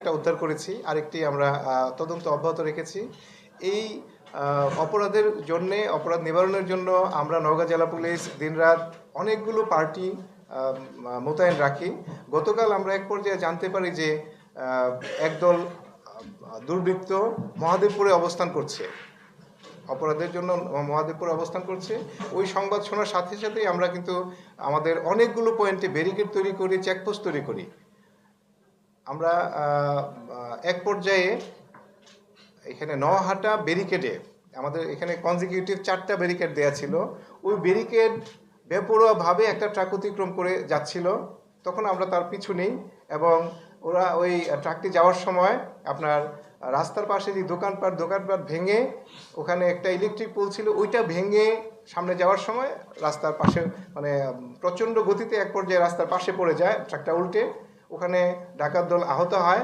একটা উদ্ধার করেছি, আরেকটি আমরা তদন্ত অব্যাহত রেখেছি। এই অপরাধের জন্য, অপরাধ নিবারণের জন্য আমরা নওগাঁ জেলা পুলিশ দিনরাত অনেকগুলো পার্টি মোতায়েন রাখি। গতকাল আমরা এক পর্যায়ে জানতে পারি যে একদল দুর্বৃত্ত মহাদেবপুরে অবস্থান করছে। অপরাধের জন্য মহাদেবপুরে অবস্থান করছে। ওই সংবাদ শোনার সাথে সাথেই আমরা কিন্তু আমাদের অনেকগুলো পয়েন্টে ব্যারিকেড তৈরি করি, চেকপোস্ট তৈরি করি। আমরা এক পর্যায়ে এখানে নহাটা ব্যারিকেডে আমাদের এখানে কনজিকিউটিভ চারটা ব্যারিকেড দেয়া ছিল। ওই ব্যারিকেড বেপরোয়াভাবে একটা ট্রাক অতিক্রম করে যাচ্ছিল। তখন আমরা তার পিছু নেই এবং ওরা ওই ট্রাকটি যাওয়ার সময় আপনার রাস্তার পাশে যে দোকানপাট দোকানপাট ভেঙে ওখানে একটা ইলেকট্রিক পোল ছিল, ওইটা ভেঙে সামনে যাওয়ার সময় রাস্তার পাশে মানে প্রচণ্ড গতিতে এক পর্যায়ে রাস্তার পাশে পড়ে যায় ট্রাকটা উল্টে। ওখানে ডাকাত দল আহত হয়।